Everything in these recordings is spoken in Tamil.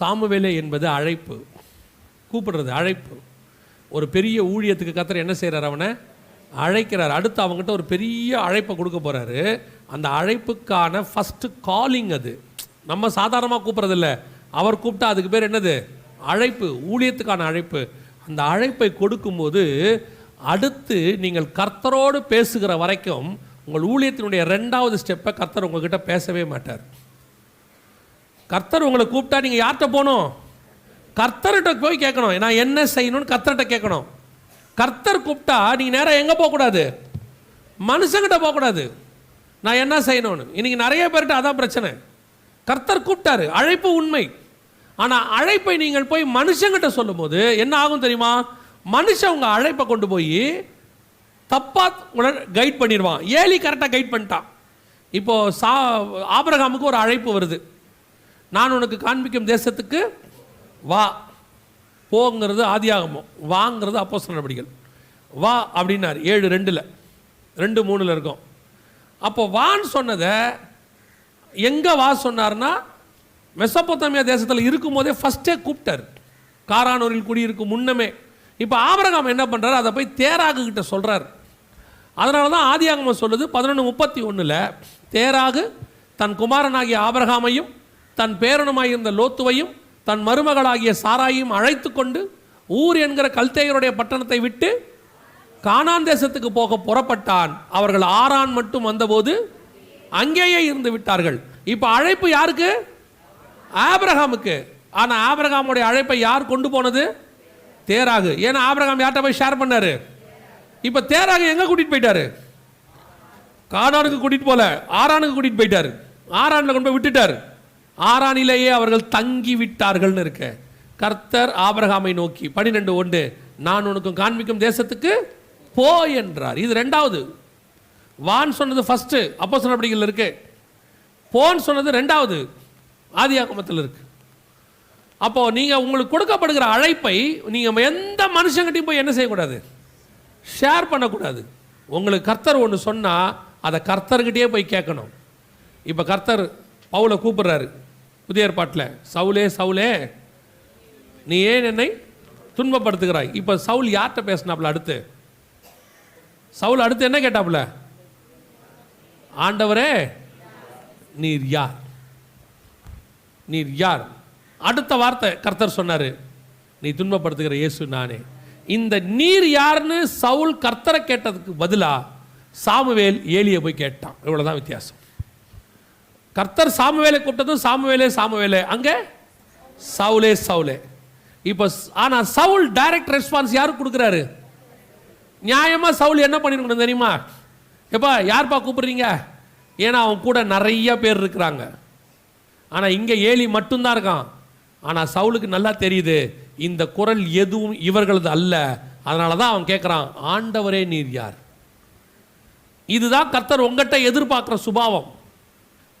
சாமுவேலே என்பது அழைப்பு. கூப்பிடுறது அழைப்பு. ஒரு பெரிய ஊழியத்துக்கு கத்தர் என்ன செய்கிறார் அவனை? அழைக்கிறார். அடுத்து அவங்ககிட்ட ஒரு பெரிய அழைப்பை கொடுக்க போகிறாரு அந்த அழைப்புக்கான ஃபஸ்ட்டு காலிங் அது. நம்ம சாதாரணமாக கூப்பிட்றதில்ல. அவர் கூப்பிட்டா அதுக்கு பேர் என்னது? அழைப்பு. ஊழியத்துக்கான அழைப்பு. அந்த அழைப்பை கொடுக்கும்போது அடுத்து நீங்கள் கர்த்தரோடு பேசுகிற வரைக்கும் உங்கள் ஊழியத்தினுடைய ரெண்டாவது ஸ்டெப்பை கர்த்தர் உங்ககிட்ட பேசவே மாட்டார். கர்த்தர் உங்களை கூப்பிட்டா நீங்கள் யார்கிட்ட போகணும்? கர்த்தர்கிட்ட போய் கேட்கணும். நான் என்ன செய்யணும்னு கர்த்தர்கிட்ட கேட்கணும். கர்த்தர் கூப்பிட்டா நீங்கள் நேராக எங்கே போகக்கூடாது? மனுஷங்கிட்ட போகக்கூடாது. நான் என்ன செய்யணும்னு. இன்றைக்கி நிறைய பேர்கிட்ட அதான் பிரச்சனை. கர்த்தர் கூப்பிட்டாரு. அழைப்பு உண்மை. ஆனால் அழைப்பை நீங்கள் போய் மனுஷங்கிட்ட சொல்லும்போது என்ன ஆகும் தெரியுமா? மனுஷன் உங்கள் அழைப்பை கொண்டு போய் தப்பாக உங்களை கைட் பண்ணிடுவான். ஏலி கரெக்டாக கைட் பண்ணிட்டான். இப்போது சா ஆபரகாமுக்கு ஒரு அழைப்பு வருது. நான் உனக்கு காண்பிக்கும் தேசத்துக்கு வா. போங்கிறது ஆதியாகமோ வாங்கிறது அப்போ நடவடிக்கைகள் வா அப்படின்னார். ஏழு ரெண்டில். ரெண்டு மூணில் இருக்கும். அப்போ வான்னு சொன்னதை எங்கே வா சொன்னார்னா மெசப்போத்தாமியா தேசத்தில் இருக்கும் போதே ஃபஸ்ட்டே கூப்பிட்டார். காரானூரில் குடியிருக்கும் முன்னமே. இப்போ ஆபரகம் என்ன பண்ணுறாரு அதை போய் தேராகு கிட்ட சொல்கிறார் அதனால தான் ஆதியாகமம் சொல்லுது பதினொன்று முப்பத்தி ஒன்றில் தேராகு தன் குமாரனாகிய ஆபரகாமையும் தன் பேரனுமாயிருந்த லோத்துவையும் தன் மருமகளாகிய சாராயையும் அழைத்து கொண்டு ஊர் என்கிற கல்தேயருடைய பட்டணத்தை விட்டு கானான் தேசத்துக்கு போக புறப்பட்டான். அவர்கள் ஆறான் மட்டும் வந்தபோது அங்கேயே இருந்து விட்டார்கள். இப்போ அழைப்பு யாருக்கு? ஆபிரகாமுக்கு. ஆனால் ஆபிரகாமுடைய அழைப்பை யார் கொண்டு போனது? தேராகு. ஏன்னா ஆபிரகாம் யார்கிட்ட போய் ஷேர் பண்ணாரு? இப்போ தேராகு எங்கே கூட்டிகிட்டு போயிட்டாரு? கானானுக்கு கூட்டிகிட்டு போகல ஆரானுக்கு கூட்டிகிட்டு போயிட்டாரு. ஆரானில் கொண்டு போய் விட்டுட்டார். ஆறானிலேயே அவர்கள் தங்கி விட்டார்கள்னு இருக்க. கர்த்தர் ஆபரகாமை நோக்கி பனிரெண்டு ஒன்று நான் உனக்கு காண்பிக்கும் தேசத்துக்கு போ என்றார். இது ரெண்டாவது. வான் சொன்னது ஃபஸ்ட்டு அப்போ சொன்னபடிகள் இருக்கு. போன்னு சொன்னது ரெண்டாவது. ஆதியாகமத்தில் இருக்கு. அப்போ நீங்கள் உங்களுக்கு கொடுக்கப்படுகிற அழைப்பை நீங்கள் எந்த மனுஷங்கிட்டையும் போய் என்ன செய்யக்கூடாது? ஷேர் பண்ணக்கூடாது. உங்களுக்கு கர்த்தர் ஒன்று சொன்னால் அதை கர்த்தர்கிட்டயே போய் கேட்கணும். இப்போ கர்த்தர் பவுலை கூப்பிடுறாரு. புதிய ஏற்பாட்டில் சவுலே சவுலே நீ ஏன் என்னை துன்பப்படுத்துகிறாய்? இப்போ சவுல் யார்கிட்ட பேசினாப்புல அடுத்து? சவுல் அடுத்து என்ன கேட்டாப்புல? ஆண்டவரே நீர் யார்? நீர் யார்? அடுத்த வார்த்தை கர்த்தர் சொன்னார் நீ துன்பப்படுத்துகிற இயேசு நானே. இந்த நீர் யாருன்னு சவுல் கர்த்தரை கேட்டதுக்கு பதிலாக சாமுவேல் ஏலியை போய் கேட்டான். இவ்வளோதான் வித்தியாசம். கர்த்தர் சாமுவேலை கூப்பிட்டதும் சாமுவேலே சாமுவேலே. அங்கே? சவுலே சவுலே. இப்போ ஆனால் சவுல் டைரக்ட் ரெஸ்பான்ஸ் யாருக்கு கொடுக்குறாரு? நியாயமாக சவுல் என்ன பண்ணிருக்கணும் தெரியுமா? எப்பா யார்ப்பா கூப்பிடுறீங்க? ஏன்னா அவன் கூட நிறைய பேர் இருக்கிறாங்க. ஆனால் இங்கே ஏலி மட்டும்தான் இருக்கான். ஆனால் சவுலுக்கு நல்லா தெரியுது இந்த குரல் எதுவும் இவர்களது அல்ல. அதனால தான் அவன் கேட்குறான் ஆண்டவரே நீர் யார்? இதுதான் கர்த்தர் உங்ககிட்ட எதிர்பார்க்குற சுபாவம்.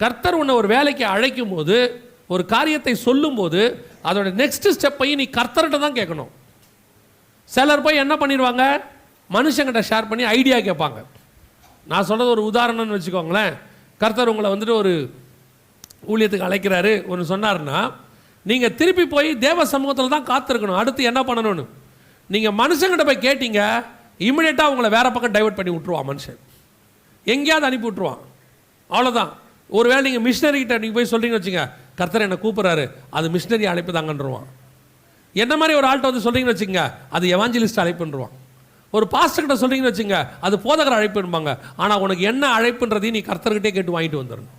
கர்த்தர் உன்னை ஒரு வேலைக்கு அழைக்கும் போது ஒரு காரியத்தை சொல்லும்போது அதோட நெக்ஸ்ட் ஸ்டெப்பையும் நீ கர்த்தர்கிட்ட தான் கேட்கணும். சிலர் போய் என்ன பண்ணிடுவாங்க? மனுஷங்கிட்ட ஷேர் பண்ணி ஐடியா கேட்பாங்க. நான் சொல்கிறது ஒரு உதாரணம்னு வச்சுக்கோங்களேன். கர்த்தர் உங்களை வந்துட்டு ஒரு ஊழியத்துக்கு அழைக்கிறாரு. ஒன்று சொன்னார்னா நீங்கள் திருப்பி போய் தேவ சமூகத்தில் தான் காத்திருக்கணும். அடுத்து என்ன பண்ணணும்னு? நீங்கள் மனுஷங்கிட்ட போய் கேட்டீங்க இமிடியேட்டாக உங்களை வேற பக்கம் டைவர்ட் பண்ணி விட்ருவான் மனுஷன். எங்கேயாவது அனுப்பி விட்ருவான் அவ்வளோதான் ஒருவேளை நீங்கள் மிஷினரி கிட்ட நீங்கள் போய் சொல்கிறீங்கன்னு வச்சுங்க கர்த்தர் என்னை கூப்பிட்றாரு அது மிஷினரி அழைப்பு தாங்கன்றுவான் என்ன மாதிரி ஒரு ஆள்கிட்ட வந்து சொல்கிறீங்கன்னு வச்சுங்க அது எவாஞ்சலிஸ்ட் அழைப்புன்றுவான். ஒரு பாஸ்டர் கிட்ட சொல்கிறீங்கன்னு வச்சுங்க அது போதகர் அழைப்புன்பாங்க. ஆனால் உனக்கு என்ன அழைப்புன்றதையும் நீ கர்த்தர்கிட்டே கேட்டு வாங்கிட்டு வந்துடணும்.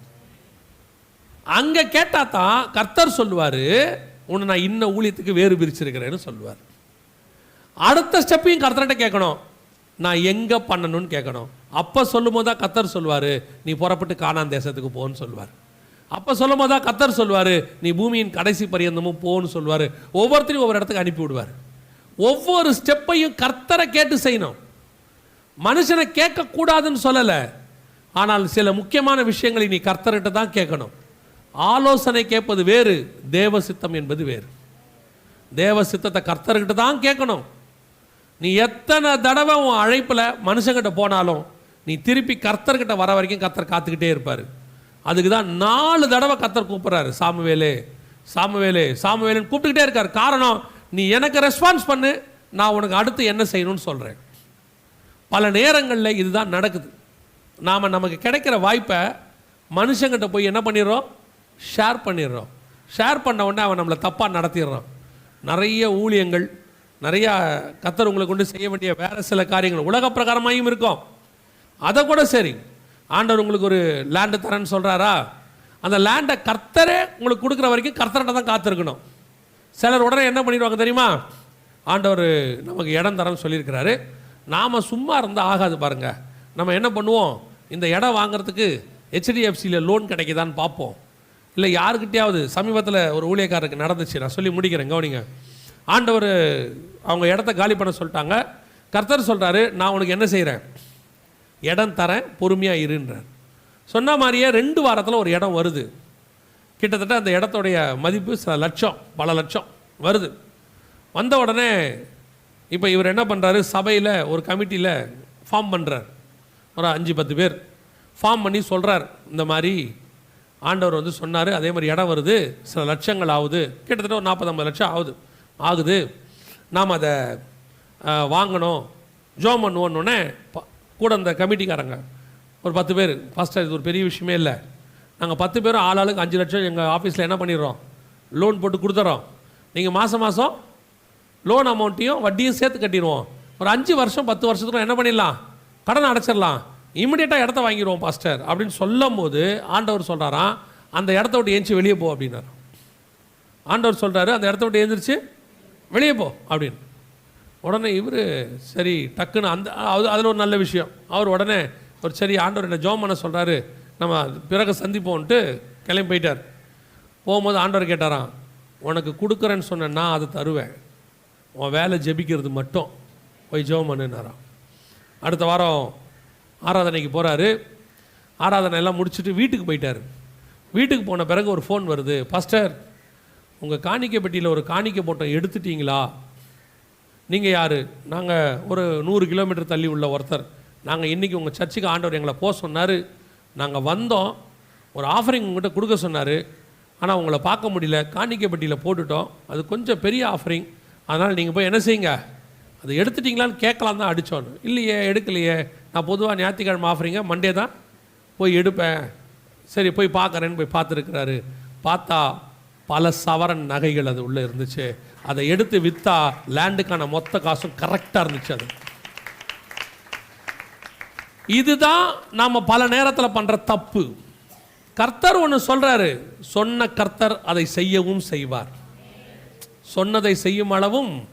அங்கே கேட்டால் தான் கர்த்தர் சொல்லுவார் உன்னை நான் இன்ன ஊழியத்துக்கு வேறு பிரிச்சிருக்கிறேன்னு சொல்லுவார். அடுத்த ஸ்டெப்பையும் கர்த்தர்கிட்ட கேட்கணும். நான் எங்கே பண்ணணும்னு கேட்கணும். அப்போ சொல்லும் போது தான் கர்த்தர் சொல்லுவார் நீ புறப்பட்டு காணான் தேசத்துக்கு போன்னு சொல்லுவார் அப்போ சொல்லும் போது தான் கத்தர் சொல்லுவார் நீ பூமியின் கடைசி பரியந்தமும் போன்னு சொல்லுவார் ஒவ்வொருத்தரையும் ஒவ்வொரு இடத்துக்கு அனுப்பி விடுவார். ஒவ்வொரு ஸ்டெப்பையும் கர்த்தரை கேட்டு செய்யணும். மனுஷனை கேட்கக்கூடாதுன்னு சொல்லலை ஆனால் சில முக்கியமான விஷயங்களை நீ கர்த்தர்கிட்ட தான் கேட்கணும். ஆலோசனை கேட்பது வேறு தேவ சித்தம் என்பது வேறு. தேவ சித்தத்தை கர்த்தர்கிட்ட தான் கேட்கணும். நீ எத்தனை தடவை உன் அழைப்பில் மனுஷங்கிட்ட போனாலும் நீ திருப்பி கர்த்தர்கிட்ட வர வரைக்கும் கர்த்தர் காத்துக்கிட்டே இருப்பார். அதுக்கு தான் நாலு தடவை கர்த்தர் கூப்பிட்றாரு சாமுவேலே சாமுவேலு சாமுவேலுன்னு கூப்பிட்டுக்கிட்டே இருக்கார். காரணம் நீ எனக்கு ரெஸ்பான்ஸ் பண்ணு நான் உனக்கு அடுத்து என்ன செய்யணும்னு சொல்கிறேன் பல நேரங்களில் இதுதான் நடக்குது. நாம் நமக்கு கிடைக்கிற வாய்ப்பை மனுஷங்கிட்ட போய் என்ன பண்ணிடுறோம்? ஷேர் பண்ணிடுறோம். ஷேர் பண்ண உடனே அவன் நம்மளை தப்பாக நடத்திடுறான். நிறைய ஊழியங்கள் நிறையா கத்தர் உங்களை கொண்டு செய்ய வேண்டிய வேறு சில காரியங்கள் உலக பிரகாரமாகவும் இருக்கும். அதை கூட சரி. ஆண்டவர் உங்களுக்கு ஒரு லேண்டு தரேன்னு சொல்கிறாரா அந்த லேண்டை கர்த்தரே உங்களுக்கு கொடுக்குற வரைக்கும் கர்த்தர்கிட்ட தான் காத்திருக்கணும். சிலர் உடனே என்ன பண்ணிடுவாங்க தெரியுமா? ஆண்டவர் நமக்கு இடம் தரேன்னு சொல்லியிருக்கிறாரு. நாம் சும்மா இருந்தால் ஆகாது பாருங்க. நம்ம என்ன பண்ணுவோம்? இந்த இடம் வாங்குறதுக்கு ஹெச்டிஎஃப்சியில் லோன் கிடைக்குதான்னு பார்ப்போம். இல்லை யாருக்கிட்டையாவது சமீபத்தில் ஒரு ஊழியக்காரருக்கு நடந்துச்சு. நான் சொல்லி முடிக்கிறேன் கவனிங்க. ஆண்டவர் அவங்க இடத்த காலி பண்ண சொல்லிட்டாங்க. கர்த்தர் சொல்கிறாரு நான் உனக்கு என்ன செய்கிறேன் இடம் தரேன் பொறுமையாக இருன்றார் சொன்ன மாதிரியே ரெண்டு வாரத்தில் ஒரு இடம் வருது. கிட்டத்தட்ட அந்த இடத்துடைய மதிப்பு சில லட்சம் பல லட்சம் வருது. வந்த உடனே இப்போ இவர் என்ன பண்ணுறாரு சபையில் ஒரு கமிட்டியில் ஃபார்ம் பண்ணுறார் ஒரு அஞ்சு பத்து பேர். ஃபார்ம் பண்ணி சொல்கிறார் இந்த மாதிரி ஆண்டவர் வந்து சொன்னார் அதே மாதிரி இடம் வருது சில லட்சங்கள் ஆகுது. கிட்டத்தட்ட ஒரு நாற்பது ஐம்பது லட்சம் ஆகுது. ஆகுது. நாம் அதை வாங்கணும். ஜோம் பண்ணுவோன்னொடனே கூட அந்த கமிட்டிக்காரங்க ஒரு பத்து பேர். ஃபஸ்ட்டு இது ஒரு பெரிய விஷயமே இல்லை. நாங்கள் பத்து பேரும் ஆளாளுக்கு அஞ்சு லட்சம் எங்கள் ஆஃபீஸில் என்ன பண்ணிடுறோம்? லோன் போட்டு கொடுத்துறோம். நீங்கள் மாதம் மாதம் லோன் அமௌண்ட்டையும் வட்டியும் சேர்த்து கட்டிடுவோம். ஒரு அஞ்சு வருஷம் பத்து வருஷத்துக்குள்ள என்ன பண்ணிடலாம்? கடன் அடைச்சிடலாம். இமிடியேட்டாக இடத்த வாங்கிடுவோம் பாஸ்டர் அப்படின்னு சொல்லும் போது ஆண்டவர் சொல்கிறாராம் அந்த இடத்த விட்டு ஏஞ்சி வெளியே போ அப்படின்னார் ஆண்டவர் சொல்கிறாரு அந்த இடத்த விட்டு ஏந்திரிச்சு வெளியே போ அப்படின்னு. உடனே இவர் சரி டக்குன்னு அந்த அது அதில் ஒரு நல்ல விஷயம். அவர் உடனே ஒரு சரி ஆண்டவர் என்ன ஜோம் பண்ண சொல்கிறாரு நம்ம பிறகு சந்திப்போன்ட்டு கிளம்பி போயிட்டார். போகும்போது ஆண்டவர் கேட்டாராம் உனக்கு கொடுக்குறேன்னு சொன்னேன்னா அதை தருவேன். உன் வேலை ஜெபிக்கிறது மட்டும். போய் ஜோம் பண்ணுனாராம் அடுத்த வாரம் ஆராதனைக்கு போகிறாரு ஆராதனை எல்லாம் முடிச்சுட்டு வீட்டுக்கு போயிட்டார். வீட்டுக்கு போன பிறகு ஒரு ஃபோன் வருது பாஸ்டர் உங்கள் காணிக்கை பெட்டியில் ஒரு காணிக்கை போட்டோம் எடுத்துட்டீங்களா? நீங்கள் யார்? நாங்கள் ஒரு நூறு கிலோமீட்டர் தள்ளி உள்ள ஒருத்தர். நாங்கள் இன்றைக்கி உங்கள் சர்ச்சுக்கு ஆண்டவர் எங்களை போக சொன்னார். நாங்கள் வந்தோம். ஒரு ஆஃபரிங் உங்கள்கிட்ட கொடுக்க சொன்னார். ஆனால் உங்களை பார்க்க முடியல. காணிக்கப்பட்டியில் போட்டுட்டோம். அது கொஞ்சம் பெரிய ஆஃபரிங் அதனால் நீங்கள் போய் என்ன செய்யுங்க? அதை எடுத்துட்டீங்களான்னு கேட்கலாம் தான் அடித்தோன்னு இல்லையே எடுக்கலையே. நான் பொதுவாக ஞாயிற்றுக்கிழமை ஆஃபரிங்க மண்டே தான் போய் எடுப்பேன். சரி போய் பார்க்குறேன்னு போய் பார்த்துருக்குறாரு. பார்த்தா பல சவரன் நகைகள் அது உள்ளே இருந்துச்சு. அதை எடுத்து விற்றா லேண்டுக்கான மொத்த காசும் கரெக்டாக இருந்துச்சு அது. இதுதான் நாம் பல நேரத்தில் பண்ணுற தப்பு. கர்த்தர் ஒன்று சொல்கிறாரு சொன்ன கர்த்தர் அதை செய்யவும் செய்வார். சொன்னதை செய்யும் அளவும்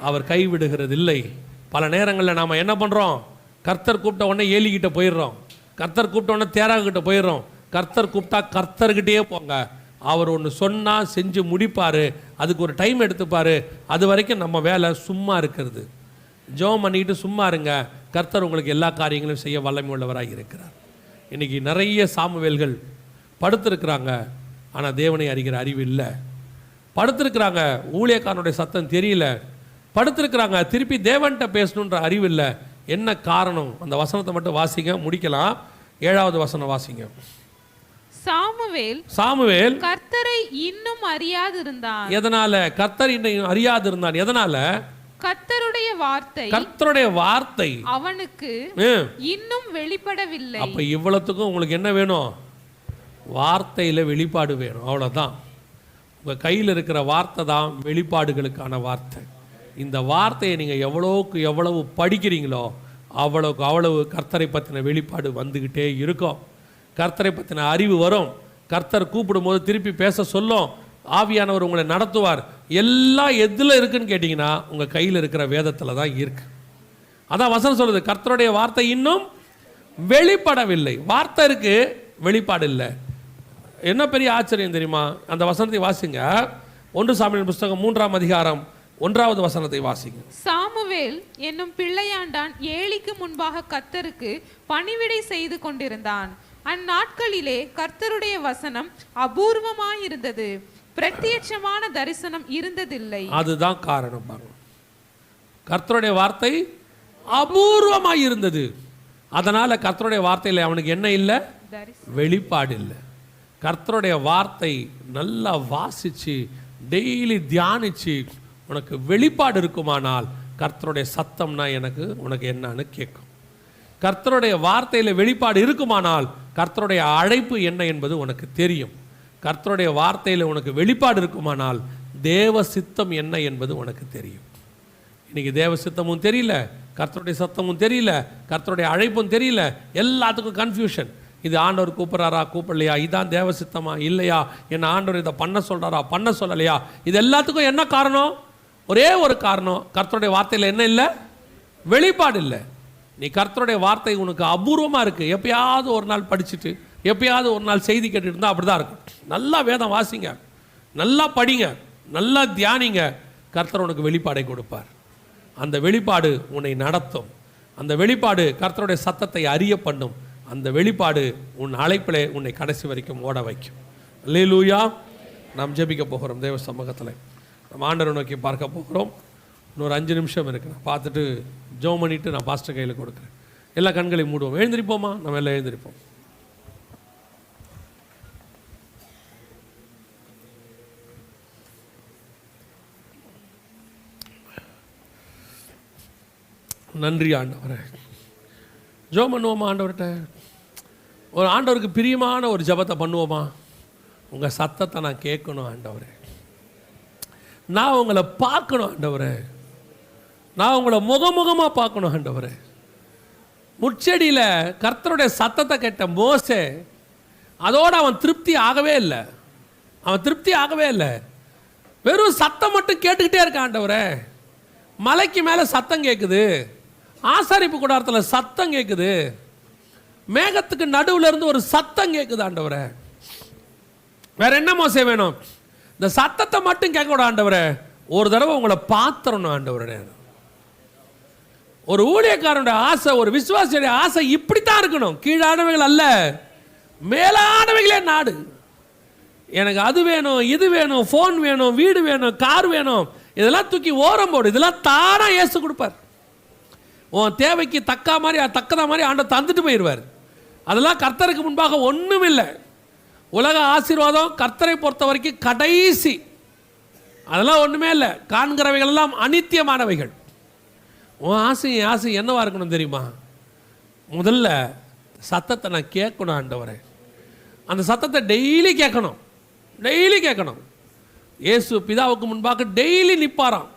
அவர் கைவிடுகிறதில்லை. பல நேரங்களில் நாம் என்ன பண்ணுறோம் கர்த்தர் கூப்பிட்ட உடனே ஏலிக்கிட்ட போயிடுறோம். கர்த்தர் கூப்பிட்ட உடனே தேராகிட்ட போயிடுறோம். கர்த்தர் கூப்பிட்டா கர்த்தர்கிட்டயே போங்க. அவர் ஒன்று சொன்னால் செஞ்சு முடிப்பார். அதுக்கு ஒரு டைம் எடுத்துப்பார் அது வரைக்கும் நம்ம வேலை சும்மா இருக்கிறது. ஜெபம் பண்ணிக்கிட்டு சும்மா இருங்க. கர்த்தர் உங்களுக்கு எல்லா காரியங்களையும் செய்ய வல்லமை உள்ளவராக இருக்கிறார். இன்றைக்கி நிறைய சாமுவேல்கள் படுத்திருக்கிறாங்க. ஆனால் தேவனை அறிகிற அறிவு இல்லை. படுத்திருக்கிறாங்க. ஊழியக்காரனுடைய சத்தம் தெரியல. படுத்திருக்கிறாங்க. திருப்பி தேவன்கிட்ட பேசணுன்ற அறிவு இல்லை. என்ன காரணம்? அந்த வசனத்தை மட்டும் வாசிங்க. முடிக்கலாம். ஏழாவது வசனம் வாசிங்க. சாமுவேல் சாமுவேல் கர்த்தரை இன்னும் அறியாதிருந்தான். எதனால? கர்த்தர் இன்னும் அறியாது இருந்தான் எதனால? கர்த்தருடைய வார்த்தை கர்த்தருடைய வார்த்தை. அவனுக்கு இன்னும் வெளிப்படவில்லை. அப்ப இவ்வளவுத்துக்கும் உங்களுக்கு என்ன வேணும்? வார்த்தையில வெளிப்பாடு வேணும். அவ்வளவுதான். உங்க கையில் இருக்கிற வார்த்தை தான் வெளிப்பாடுகளுக்கான வார்த்தை. இந்த வார்த்தையை நீங்க எவ்வளோக்கு எவ்வளவு படிக்கிறீங்களோ அவ்வளவுக்கு அவ்வளவு கர்த்தரை பற்றின வெளிப்பாடு வந்துக்கிட்டே இருக்கும். கர்த்தரை பற்றின அறிவு வரும். கர்த்தர் கூப்பிடும்போது திருப்பி பேச சொல்லும். ஆவியானவர் உங்களை நடத்துவார். எல்லாம் எதில் இருக்குன்னு கேட்டிங்கன்னா உங்கள் கையில் இருக்கிற வேதத்தில் தான் இருக்கு. அதான் வசனம் சொல்லுது கர்த்தருடைய வார்த்தை இன்னும் வெளிப்படவில்லை. வார்த்தை இருக்கு வெளிப்பாடு இல்லை. என்ன பெரிய ஆச்சரியம் தெரியுமா? அந்த வசனத்தை வாசிங்க. ஒன்று சாமியின் புஸ்தகம் மூன்றாம் அதிகாரம் ஒன்றாவது வசனத்தை வாசிங்க. சாமுவேல் என்னும் பிள்ளையாண்டான் ஏழிக்கு முன்பாக கர்த்தருக்கு பணிவிடை செய்து கொண்டிருந்தான். அந்நாட்களிலே கர்த்தருடைய வசனம் அபூர்வமாயிருந்தது. பிரத்யட்சமான தரிசனம் இருந்ததில்லை. அதுதான் காரணம் கர்த்தருடைய வார்த்தை அபூர்வமாய் இருந்தது அதனால கர்த்தருடைய வார்த்தையில் அவனுக்கு என்ன இல்லை? வெளிப்பாடு இல்லை. கர்த்தருடைய வார்த்தை நல்லா வாசிச்சு டெய்லி தியானிச்சு உனக்கு வெளிப்பாடு இருக்குமானால் கர்த்தருடைய சத்தம்னா எனக்கு உனக்கு என்னன்னு கேட்கும். கர்த்தருடைய வார்த்தையில் வெளிப்பாடு இருக்குமானால் கர்த்தருடைய அழைப்பு என்ன என்பது உனக்கு தெரியும். கர்த்தருடைய வார்த்தையில் உனக்கு வெளிப்பாடு இருக்குமானால் தேவ சித்தம் என்ன என்பது உனக்கு தெரியும். இன்றைக்கி தேவ சித்தமும் தெரியல கர்த்தருடைய சத்தமும் தெரியல கர்த்தருடைய அழைப்பும் தெரியல எல்லாத்துக்கும் கன்ஃபியூஷன் இது ஆண்டவர் கூப்பிட்றாரா கூப்பிடலையா? இதான் தேவ சித்தமா? இல்லையா? என்ன ஆண்டவர் இதை பண்ண சொல்கிறாரா பண்ண சொல்லலையா? இது எல்லாத்துக்கும் என்ன காரணம்? ஒரே ஒரு காரணம் கர்த்தருடைய வார்த்தையில் என்ன இல்லை? வெளிப்பாடு இல்லை. நீ கர்த்தருடைய வார்த்தை உனக்கு அபூர்வமாக இருக்குது எப்பயாவது ஒரு நாள் படிச்சுட்டு எப்பயாவது ஒரு நாள் செய்தி கேட்டுட்டு இருந்தால் அப்படி தான் இருக்கும். நல்லா வேதம் வாசிங்க. நல்லா படிங்க. நல்லா தியானிங்க. கர்த்தர் உனக்கு வெளிப்பாடை கொடுப்பார். அந்த வெளிப்பாடு உன்னை நடத்தும். அந்த வெளிப்பாடு கர்த்தருடைய சத்தத்தை அறிய பண்ணும். அந்த வெளிப்பாடு உன் அழைப்பிலே உன்னை கடைசி வரைக்கும் ஓட வைக்கும். அல்லேலூயா. நாம் ஜெபிக்க போகிறோம் தேவ சமூகத்தில். நம்ம ஆண்டரை நோக்கி பார்க்க போகிறோம். இன்னொரு அஞ்சு நிமிஷம் இருக்கு. நான் பார்த்துட்டு ஜோம் பண்ணிட்டு நான் பாஸ்டர் கையில் கொடுக்குறேன். எல்லா கண்களையும் மூடுவோம். எழுந்திருப்போமா? நம்ம எல்லாம் எழுந்திருப்போம். நன்றி ஆண்டவரே. ஜோம் பண்ணுவோமா ஆண்டவர்கிட்ட? ஒரு ஆண்டவருக்கு பிரியமான ஒரு ஜெபத்தை பண்ணுவோமா? உங்கள் சத்தத்தை நான் கேட்கணும் ஆண்டவரே. நான் உங்களை பார்க்கணும் ஆண்டவரே. நான் உங்களை முகமுகமாக பார்க்கணும் ஆண்டவரே. முச்செடியில் கர்த்தருடைய சத்தத்தை கேட்ட மோசே அதோடு அவன் திருப்தி ஆகவே இல்லை. அவன் திருப்தி ஆகவே இல்லை. வெறும் சத்தம் மட்டும் கேட்டுக்கிட்டே இருக்கான் ஆண்டவரே. மலைக்கு மேலே சத்தம் கேட்குது ஆசாரிப்பு கூடாரத்தில் சத்தம் கேட்குது மேகத்துக்கு நடுவில் இருந்து ஒரு சத்தம் கேட்குது ஆண்டவரே. வேற என்ன மோசே வேணும்? இந்த சத்தத்தை மட்டும் கேட்க கூட ஆண்டவரே. ஒரு தடவை உங்களை பாத்திரணும் ஆண்டவரே. ஒரு ஊழியக்காரனுடைய ஆசை ஒரு விசுவாசியுடைய ஆசை இப்படித்தான் இருக்கணும். கீழானவைகள் அல்ல மேலானவைகளே நாடு. எனக்கு அது வேணும் இது வேணும் ஃபோன் வேணும் வீடு வேணும் கார் வேணும். இதெல்லாம் தூக்கி ஓரம் போடு இதெல்லாம் தானாக ஏசு கொடுப்பார். உன் தேவைக்கு தக்கா மாதிரி தக்கதா மாதிரி ஆண்டை தந்துட்டு போயிடுவார். அதெல்லாம் கர்த்தருக்கு முன்பாக ஒன்றும் இல்லை. உலக ஆசீர்வாதம் கர்த்தரை பொறுத்த வரைக்கும் கடைசி. அதெல்லாம் ஒன்றுமே இல்லை. காண்கிறவைகள் எல்லாம் அனித்தியமானவைகள். உன் ஆசை என் ஆசை என்னவா இருக்கணும் தெரியுமா? முதல்ல சத்தத்தை நான் கேட்கணும் ஆண்டவரே. அந்த சத்தத்தை டெய்லி கேட்கணும். டெய்லி கேட்கணும். இயேசு பிதாவுக்கு முன்பாக டெய்லி நிற்பாராம்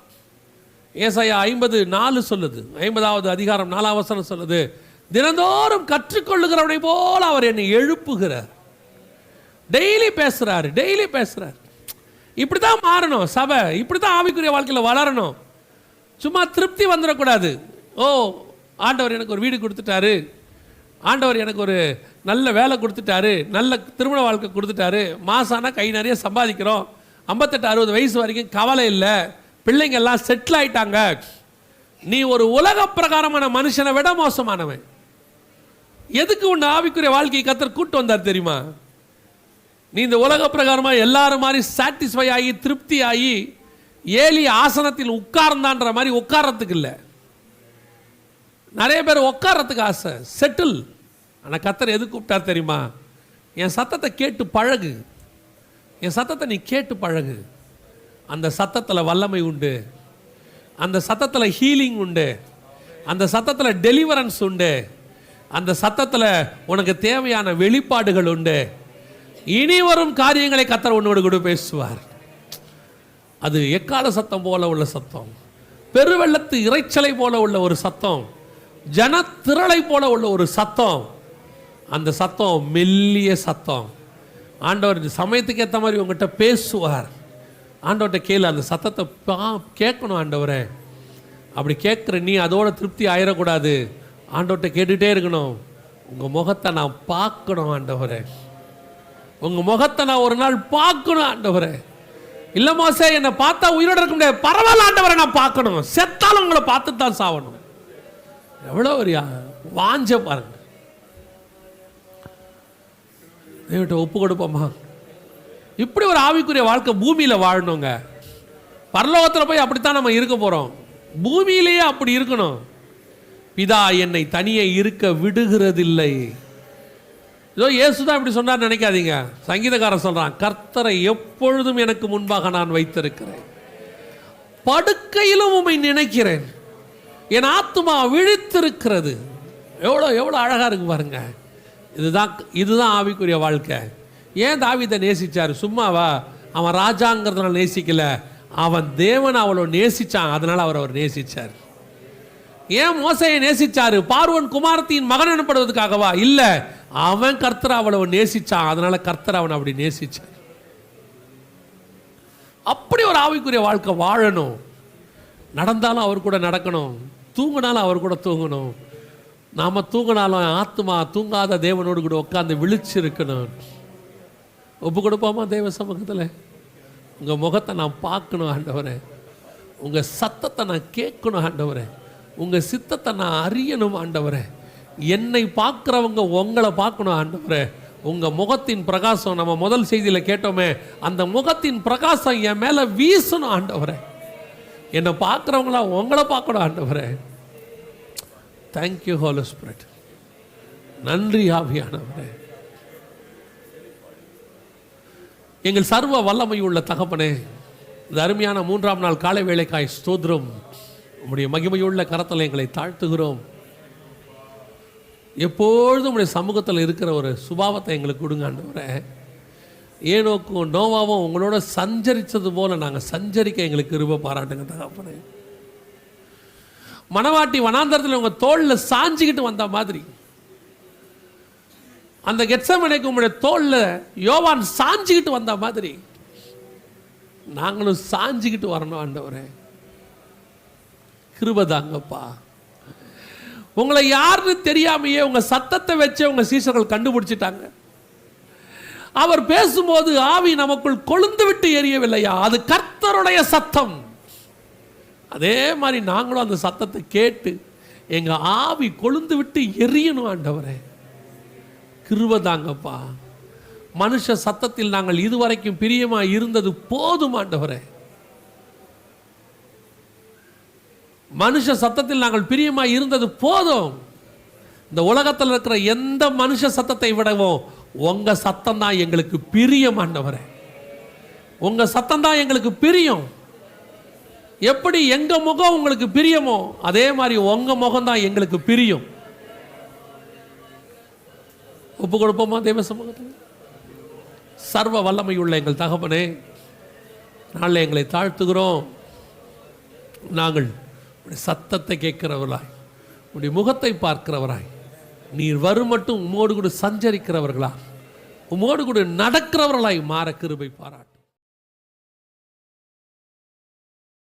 ஏசையா ஐம்பது நாலு சொல்லுது. ஐம்பதாவது அதிகாரம் நாலாவசனம் சொல்லுது. தினந்தோறும் கற்றுக்கொள்ளுகிறவனை போல் அவர் என்னை எழுப்புகிறார். டெய்லி பேசுகிறார் டெய்லி பேசுகிறார் இப்படி தான் மாறணும் சபை. இப்படி தான் ஆவிக்குரிய வாழ்க்கையில் வளரணும். சும்மா திருப்தி வந்துடக்கூடாது. ஓ ஆண்டவர் எனக்கு ஒரு வீடு கொடுத்துட்டாரு. ஆண்டவர் எனக்கு ஒரு நல்ல வேலை கொடுத்துட்டாரு. நல்ல திருமண வாழ்க்கை கொடுத்துட்டாரு. மாசானா கை நிறைய சம்பாதிக்கிறோம். ஐம்பத்தெட்டு அறுபது வயசு வரைக்கும் கவலை இல்லை. பிள்ளைங்க எல்லாம் செட்டில் ஆயிட்டாங்க. நீ ஒரு உலக பிரகாரமான மனுஷனை விட மோசமானவன். எதுக்கு உன்னை ஆவிக்குரிய வாழ்க்கையை கத்தர் கூட்டு வந்தார் தெரியுமா? நீ இந்த உலக பிரகாரமாக எல்லாரும் மாதிரி சாட்டிஸ்ஃபை ஆகி திருப்தி ஆகி ஏலி ஆசனத்தில் உட்கார்ந்தான்ற மாதிரி உட்கார்றதுக்கு இல்லை. நிறைய பேர் உட்கார்றதுக்கு ஆசை. செட்டில் ஆனால் கத்தர் எதுக்கு கூப்பிட்டார் தெரியுமா? என் சத்தத்தை கேட்டு பழகு. என் சத்தத்தை நீ கேட்டு பழகு. அந்த சத்தத்தில் வல்லமை உண்டு. அந்த சத்தத்தில் ஹீலிங் உண்டு. அந்த சத்தத்தில் டெலிவரன்ஸ் உண்டு. அந்த சத்தத்தில் உனக்கு தேவையான வெளிப்பாடுகள் உண்டு. இனி வரும் காரியங்களை கத்தர் உன்னோடு கூட பேசுவார். அது எக்கால சத்தம் போல உள்ள சத்தம்? பெருவெள்ளத்து இறைச்சலை போல உள்ள ஒரு சத்தம்? ஜனத்திரளை போல உள்ள ஒரு சத்தம்? அந்த சத்தம் மெல்லிய சத்தம். ஆண்டவர் சமயத்துக்கு ஏற்ற மாதிரி உங்கள்கிட்ட பேசுவார். ஆண்டவர்கிட்ட கேளு அந்த சத்தத்தை பா கேட்கணும் ஆண்டவரே. அப்படி கேட்குற நீ அதோட திருப்தி ஆயிடக்கூடாது ஆண்டவர்கிட்ட கேட்டுகிட்டே இருக்கணும். உங்கள் முகத்தை நான் பார்க்கணும் ஆண்டவரே. உங்கள் முகத்தை நான் ஒரு நாள் பார்க்கணும் ஆண்டவரே. இல்லை மோசே என்னை பார்த்தா உயிரோட இருக்க முடியாது. பரவாயில்ல ஆண்டவரை நான் பார்க்கணும். செத்தாலும் உங்களை பார்த்து தான் சாவணும். எவ்வளோ ஒரு வாஞ்ச பாருங்க. தேவட்ட ஒப்பு கொடுப்போமா? இப்படி ஒரு ஆவிக்குரிய வாழ்க்கை பூமியில் வாழணுங்க. பரலோகத்தில் போய் அப்படித்தான் நம்ம இருக்க போகிறோம் பூமியிலேயே அப்படி இருக்கணும். பிதா என்னை தனியே இருக்க விடுகிறதில்லை. ஏதோ இயேசு தான் இப்படி சொன்னார் நினைக்காதீங்க. சங்கீதக்காரன் சொல்றான் கர்த்தரை எப்பொழுதும் எனக்கு முன்பாக நான் வைத்திருக்கிறேன். படுக்கையிலும் உண்மை நினைக்கிறேன். என் ஆத்துமா விழித்திருக்கிறது. எவ்வளோ எவ்வளோ அழகாக இருக்கு பாருங்க. இதுதான் இதுதான் ஆவிக்குரிய வாழ்க்கை. ஏன் தாவிதை நேசித்தார் சும்மாவா? அவன் ராஜாங்கிறதுனால நேசிக்கல. அவன் தேவன் அவளை நேசிச்சான் அதனால் அவர் அவர் நேசிச்சார். ஏன் மோசையை நேசிச்சாரு? பார்வன் குமாரத்தின் மகன் எனப்படுவதற்காகவா? இல்லை. அவன் கர்த்தர் அவளை நேசிச்சான் அதனால கர்த்தர் அவன் அப்படி நேசிச்சார். அப்படி ஒரு ஆவிக்குரிய வாழ்க்கை வாழணும். நடந்தாலும் அவர் கூட நடக்கணும். தூங்கினாலும் அவர் கூட தூங்கணும். நாம் தூங்கினாலும் ஆத்மா தூங்காத தேவனோடு கூட உட்காந்து விழிச்சிருக்கணும். ஒப்பு கொடுப்போமா தேவ சமூகத்தில்? உங்கள் முகத்தை நான் பார்க்கணும் ஆண்டவரே. உங்கள் சத்தத்தை நான் கேட்கணும் ஆண்டவரே. உங்கள் சித்தத்தை நான் அறியணும் ஆண்டவரே. என்னை பார்க்குறவங்க உங்களை பார்க்கணும் ஆண்டவரே. உங்கள் முகத்தின் பிரகாசம் நம்ம முதல் செய்தியில் கேட்டோமே அந்த முகத்தின் பிரகாசம் என் மேலே வீசணும் ஆண்டவரே. என்னை பார்க்குறவங்களா உங்களை பார்க்கணும் ஆண்டவரே. தேங்க்யூ ஹோலோ ஸ்பிரிட் நன்றி ஆவியானவரே. எங்கள் சர்வ வல்லமை உள்ள தகப்பனே இந்த அருமையான மூன்றாம் நாள் காலை வேலைக்காய் ஸ்தோத்ரம் உம்முடைய மகிமையுள்ள கரத்தில் எங்களை தாழ்த்துகிறோம். எப்பொழுதும் உடைய சமூகத்தில் இருக்கிற ஒரு சுபாவத்தை எங்களுக்கு கொடுங்க ஆண்டவரே. ஏனோக்கும் நோவாவும் உங்களோட சஞ்சரித்தது போல நாங்கள் சஞ்சரிக்க எங்களுக்கு கிருப பாராட்டுங்க தகப்பனே. மணவாட்டி வனாந்தரத்தில் உங்கள் தோளில் சாஞ்சிக்கிட்டு வந்த மாதிரி. அந்த கெட்சமனைக்கு உங்களுடைய தோளில் யோவான் சாஞ்சிக்கிட்டு வந்த மாதிரி. நாங்களும் சாஞ்சிக்கிட்டு வரணும் ஆண்டவரே. கிருபதாங்கப்பா உங்களை யாருன்னு தெரியாமையே உங்கள் சத்தத்தை வச்சே உங்கள் சீசர்கள் கண்டுபிடிச்சிட்டாங்க. அவர் பேசும்போது ஆவி நமக்குள் கொழுந்து விட்டு எரியவில்லையா? அது கர்த்தருடைய சத்தம். அதே மாதிரி நாங்களும் அந்த சத்தத்தை கேட்டு எங்கள் ஆவி கொழுந்து விட்டு எரியணும் ஆண்டவரே. கிருவதாங்கப்பா மனுஷ சத்தத்தில் நாங்கள் இதுவரைக்கும் பிரியமாக இருந்தது போதும் ஆண்டவரே. மனுஷ சத்தத்தில் நாங்கள் பிரியமாக இருந்தது போதும். இந்த உலகத்தில் இருக்கிற எந்த மனுஷ சத்தத்தை விடவும் உங்கள் சத்தம் தான் எங்களுக்கு பிரியம் ஆண்டவரே. உங்கள் சத்தம் தான் எங்களுக்கு பிரியம். எப்படி எங்கள் முகம் உங்களுக்கு பிரியமோ அதே மாதிரி உங்கள் முகம் தான் எங்களுக்கு பிரியும். ஒப்பு கொடுப்போமா தேவ சமூகத்தில்? சர்வ வல்லமை உள்ள எங்கள் தகப்பனே நாளில் எங்களை தாழ்த்துகிறோம். நாங்கள் உம்முடைய சத்தத்தை கேட்கிறவர்களாய் உடைய முகத்தை பார்க்கிறவராய் நீர் வரும் மட்டும் உமோடு கூட சஞ்சரிக்கிறவர்களா உம்மோடு கூட நடக்கிறவர்களாய் மாற கிருபை பாராட்டு.